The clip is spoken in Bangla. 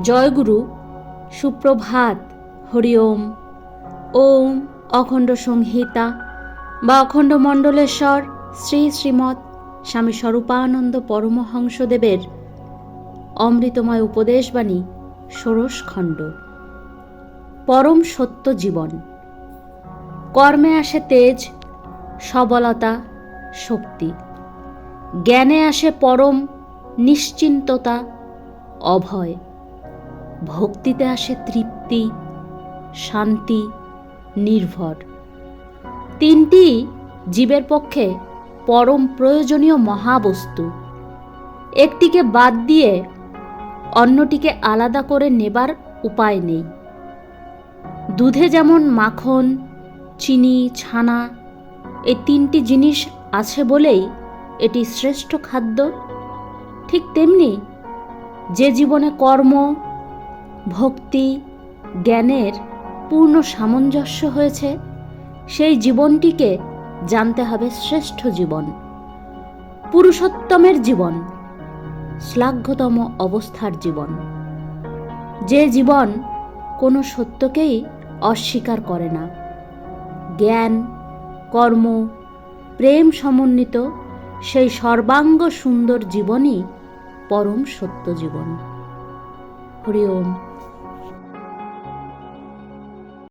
জয়গুরু, সুপ্রভাত হরি ওম ওম অখণ্ড সংহিতা বা অখণ্ড মণ্ডলেশ্বর শ্রী শ্রীমৎ স্বামী স্বরূপানন্দ পরমহংসদেবের অমৃতময় উপদেশবাণী, ষোড়শ খণ্ড। পরম সত্য জীবন। কর্মে আসে তেজ, সবলতা, শক্তি। জ্ঞানে আসে পরম নিশ্চিন্ততা, অভয়। ভক্তিতে আসে তৃপ্তি, শান্তি, নির্ভর। তিনটি জীবের পক্ষে পরম প্রয়োজনীয় মহাবস্তু। একটিকে বাদ দিয়ে অন্যটিকে আলাদা করে নেবার উপায় নেই। দুধে যেমন মাখন, চিনি, ছানা, এই তিনটি জিনিস আছে বলেই এটি শ্রেষ্ঠ খাদ্য, ঠিক তেমনি যে জীবনে কর্ম ভক্তি, জ্ঞানের পূর্ণ সামঞ্জস্য হয়েছে, সেই জীবনটিকে জানতে হবে শ্রেষ্ঠ জীবন, পুরুষোত্তমের জীবন, শ্লাঘ্যতম অবস্থার জীবন। যে জীবন কোনো সত্যকেই অস্বীকার করে না। জ্ঞান, কর্ম, প্রেম সমন্বিত সেই সর্বাঙ্গ সুন্দর জীবনই পরম সত্য জীবন। হরি ওম।